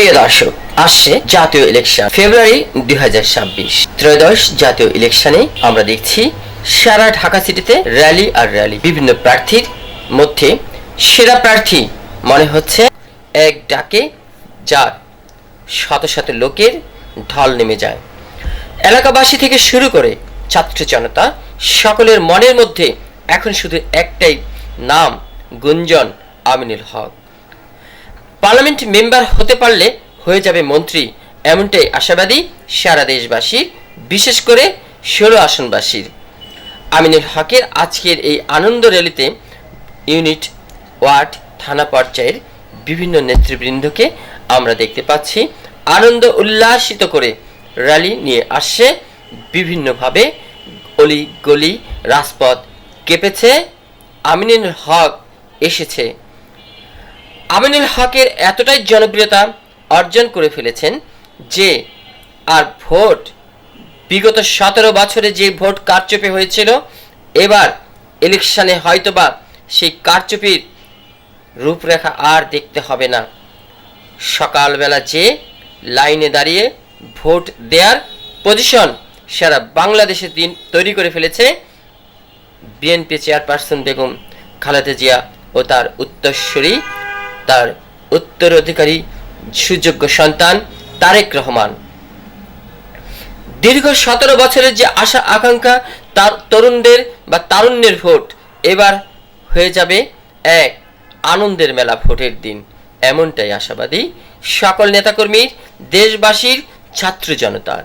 প্রিয় দর্শক, আসছে জাতীয় ইলেকশন ফেব্রুয়ারি দুই হাজার ছাব্বিশ। ত্রয়োদশ জাতীয় ইলেকশনে আমরা দেখছি সারা ঢাকা সিটিতে র্যালি আর র্যালি বিভিন্ন প্রার্থীর মধ্যে সেরা প্রার্থী মনে হচ্ছে এক ডাকে যার শত শত লোকের ঢল নেমে যায়। এলাকাবাসী থেকে শুরু করে ছাত্র জনতা, সকলের মনের মধ্যে এখন শুধু একটাই নাম, গুঞ্জন, আমিনুল হক। পার্লামেন্ট মেম্বার হতে পারলে হয়ে যাবে মন্ত্রী। এমনটাই আশাবাদী সারা দেশবাসীর, বিশেষ করে ষোলো আসনবাসীর। আমিনুল হকের আজকের এই আনন্দ র্যালিতে ইউনিট ওয়ার্ড থানা পর্যায়ের বিভিন্ন নেতৃবৃন্দকে আমরা দেখতে পাচ্ছি। আনন্দ উল্লাসিত করে র্যালি নিয়ে আসছে। বিভিন্নভাবে অলি গলি রাজপথ কেঁপেছে। আমিনুল হক এসেছে আমিনুল হকের এতটাই জনপ্রিয়তা অর্জন করে ফেলেছেন যে আর ভোট বিগত সতেরো বছরে যে ভোট কারচুপি হয়েছিল, এবার ইলেকশনে হয়তোবা সেই কারচুপির রূপরেখা আর দেখতে হবে না। সকালবেলা যে লাইনে দাঁড়িয়ে ভোট দেওয়ার পজিশন সারা বাংলাদেশের দিন তৈরি করে ফেলেছে বিএনপি চেয়ারপারসন বেগম খালেদা জিয়া ও তার উত্তরসূরি তার উত্তরাধিকারী, সুযোগ্য সন্তান তারেক রহমান। দীর্ঘ সতেরো বছরের যে আশা, আকাঙ্ক্ষা তার তরুণদের বা তারুণ্যের ভোট এবার হয়ে যাবে এক আনন্দের মেলা ভোটের দিন। এমনটাই আশাবাদী সকল নেতাকর্মীর, দেশবাসীর, ছাত্র জনতার।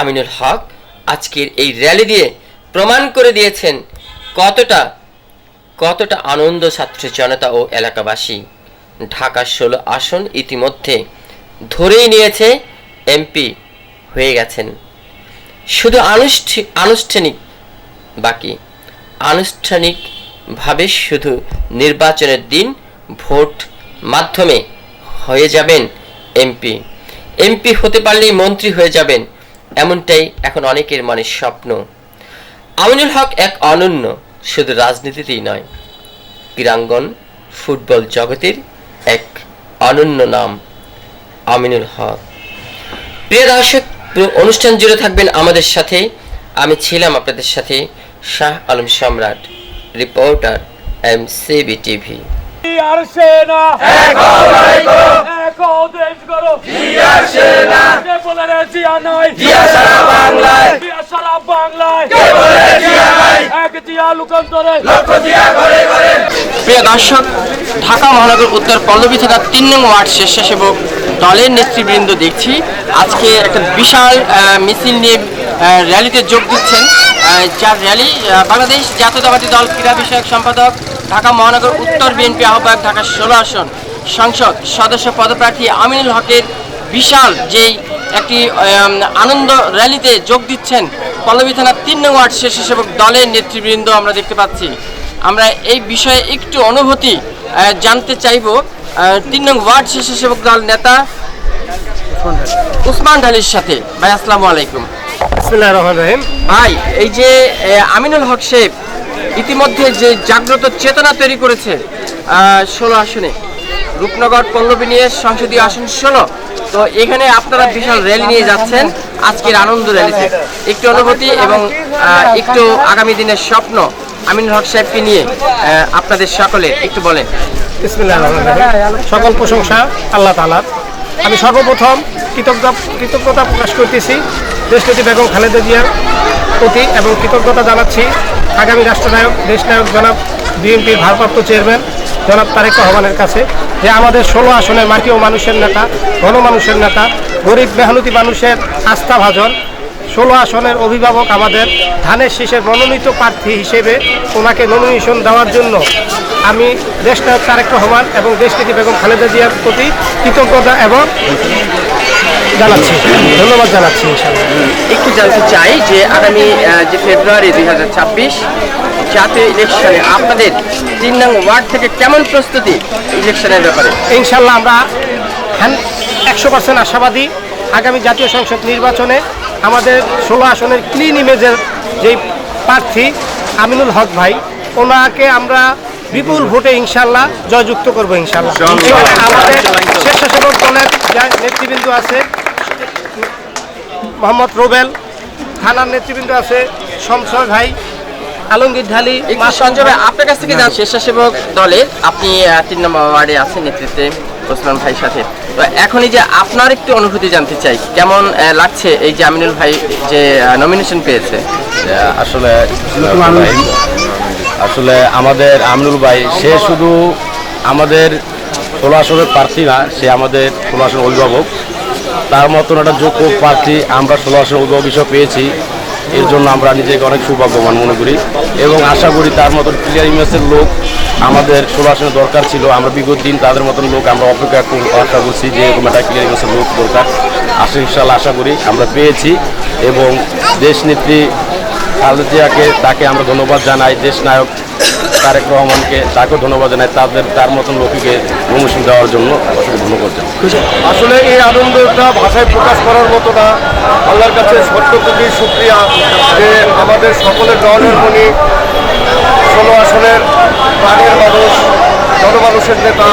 আমিনুল হক আজকের এই র্যালি দিয়ে প্রমাণ করে দিয়েছেন কতটা কতটা আনন্দ ছাত্র জনতা ও এলাকাবাসী। ঢাকা ষোলো আসন ইতিমধ্যে ধরেই নিয়েছে এমপি হয়ে গেছেন। শুধু আনুষ্ঠি- আনুষ্ঠানিক বাকি। আনুষ্ঠানিকভাবে শুধু নির্বাচনের দিন ভোট মাধ্যমে হয়ে যাবেন এমপি। এমপি হতে পারলেই মন্ত্রী হয়ে যাবেন, এমনটাই এখন অনেকের মনের স্বপ্ন। আমিনুল হক এক অনন্য, শুধু রাজনীতিতেই নয়, ক্রীড়াঙ্গন, ফুটবল জগতের এক অনন্য নাম আমিনুল হক। প্রিয় দর্শক অনুষ্ঠান জুড়ে থাকবেন আমাদের সাথে। আমি ছিলাম আপনাদের সাথে Shah Alam Samrat reporter M CB TV আর সেনা দেশ করো কে বলে রে জিয়া নয় জিয়া সারা বাংলায়। জিয়া সারা বাংলায়। কে বলে প্রিয় দর্শক ঢাকা মহানগর উত্তর পল্লবী থানা তিন নং ওয়ার্ড স্বেচ্ছাসেবক দলের নেতৃবৃন্দ দেখছি। আজকে একটা বিশাল মিছিল নিয়ে র্যালিতে যোগ দিচ্ছেন। যার র্যালি বাংলাদেশ জাতীয়তাবাদী দল ক্রীড়া বিষয়ক সম্পাদক ঢাকা মহানগর উত্তর বিএনপি আহ্বায়ক ঢাকা ষোলো আসন সংসদ সদস্য পদপ্রার্থী আমিনুল হকের বিশাল যেই একটি আনন্দ র্যালিতে যোগ দিচ্ছেন পল্লবী থানার তিন নং ওয়ার্ড শেষ স্বেচ্ছাসেবক দলের নেতৃবৃন্দ আমরা দেখতে পাচ্ছি। আমরা এই বিষয়ে একটু অনুভূতি জানতে চাইব। তিন নং ওয়ার্ড স্বেচ্ছাসেবক দল নেতা উসমান ঢালির সাথে। ভাই আসসালামু আলাইকুম। ভাই এই যে আমিনুল হক সাহেব ইতিমধ্যে যে জাগ্রত চেতনা তৈরি করেছে ষোলো আসনে রূপনগর পল্লবী নিয়ে সংসদীয় আসন ষোলো তো এখানে আপনারা বিশাল র্যালি নিয়ে যাচ্ছেন। আজকের আনন্দ র্যালিতে। একটু অনুভূতি এবং একটু আগামী দিনের স্বপ্ন আমিন হক সাহেবকে নিয়ে আপনাদের সকলে একটু বলেন। সকল প্রশংসা আল্লাহ তালার আমি সর্বপ্রথম কৃতজ্ঞ কৃতজ্ঞতা প্রকাশ করতেছি দেশনেত্রী বেগম খালেদা জিয়ার প্রতি এবং কৃতজ্ঞতা জানাচ্ছি আগামী রাষ্ট্রনায়ক, দেশনায়ক জনাব বিএনপির ভারপ্রাপ্ত চেয়ারম্যান জনাব তারেক রহমানের কাছে, যে আমাদের ষোলো আসনের মাটি ও মানুষের নেতা, গণমানুষের নেতা গরিব মেহনতি মানুষের আস্থাভাজন ষোলো আসনের অভিভাবক আমাদের ধানের শীষের মনোনীত প্রার্থী হিসেবে ওনাকে নমিনেশন দেওয়ার জন্য আমি দেশনায়ক তারেক রহমান এবং দেশ দেশনীতি বেগম খালেদা জিয়ার প্রতি কৃতজ্ঞতা এবং জানাচ্ছি। ধন্যবাদ জানাচ্ছি একটু জানতে চাই যে আগামী যে ফেব্রুয়ারি দুই হাজার ছাব্বিশ জাতীয় ইলেকশনে আপনাদের তিন নং ওয়ার্ড থেকে কেমন প্রস্তুতি ইলেকশনের ব্যাপারে? ইনশাল্লাহ আমরা একশো পার্সেন্ট আশাবাদী আগামী জাতীয় সংসদ নির্বাচনে আমাদের ষোলো আসনের ক্লিন ইমেজের যেই প্রার্থী আমিনুল হক ভাই ওনাকে আমরা বিপুল ভোটে ইনশাল্লাহ জয়যুক্ত করব ইনশাল্লাহ। আমাদের স্বেচ্ছাসেবক দলের নেতৃবৃন্দ আছে মোহাম্মদ রোবেল থানার নেতৃবৃন্দ আছে শমশয় ভাই আলমগীর ঢালি একটু সঞ্জয় ভাই আপনার কাছ থেকে জান স্বেচ্ছাসেবক দলের আপনি তিন নম্বর ওয়ার্ডে আছেন নেতৃত্বে। ওসমান ভাইয়ের সাথে। তো এখনই যে আপনার একটু অনুভূতি জানতে চাই, কেমন লাগছে এই যে আমিনুল ভাই যে নমিনেশন পেয়েছে? আসলে আসলে আমাদের আমিনুল ভাই, সে শুধু আমাদের ষোলো আসনের প্রার্থী না, সে আমাদের ষোলো আসনের অভিভাবক। তার মতন একটা যোগ্য প্রার্থী আমরা ষোলো আসনের অভিভাবক হিসেবে পেয়েছি। এর জন্য আমরা নিজেকে অনেক সৌভাগ্যবান মনে করি এবং আশা করি তার মতন ক্লিয়ার ইমেজের লোক আমাদের ষোলো দরকার ছিল। আমরা বিগত দিন তাদের মতন লোক আমরা অপেক্ষা আশা করছি যে এরকম একটা ক্লিয়ার ইমেজের লোক দরকার। আশা ইনশাল্লাহ আশা করি আমরা পেয়েছি এবং দেশ নেত্রী খালেদা জিয়াকে তাকে আমরা ধন্যবাদ জানাই। দেশ নায়ক তারেক রহমানকে তাকেও ধন্যবাদ জানাই, তাদের, তার মতন লোককে প্রমোশন দেওয়ার জন্য অসংখ্য ধন্যবাদ আসলে এই আনন্দটা ভাষায় প্রকাশ করার মতো না। আল্লাহর কাছে সত্য কোটি শুক্রিয়া যে আমাদের সকলের দলের মনি ষোলো আসনের প্রাণের মানুষ, জনমানুষের নেতা,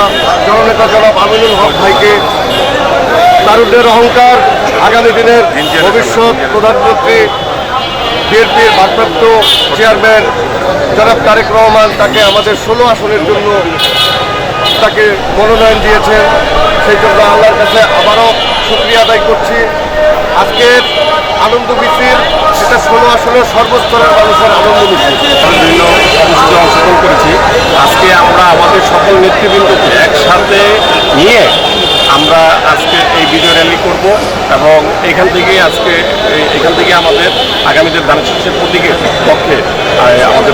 জননেতা জনাব আমিনুল হক ভাইকে, তারুণ্যের অহংকার আগামী দিনের ভবিষ্যৎ প্রধানমন্ত্রী বিএনপির ভারপ্রাপ্ত চেয়ারম্যান জনাব তারেক রহমান তাকে আমাদের ষোলো আসনের জন্য তাকে মনোনয়ন দিয়েছেন। সেই জন্য আল্লাহর কাছে আবারও শুক্রিয়া আদায় করছি। আজকের আনন্দ মিছিল, এটা ষোলো আসনের সর্বস্তরের মানুষের আনন্দ মিছিল। অংশগ্রহণ করেছি। আজকে আমরা আমাদের সকল নেতৃবৃন্দকে একসাথে নিয়ে আমরা আজকে এই ভিডিও র্যালি করব এবং এখান থেকেই আজকে এখান থেকে আমাদের আগামীদের ধান শীষের প্রতীকের পক্ষে আমাদের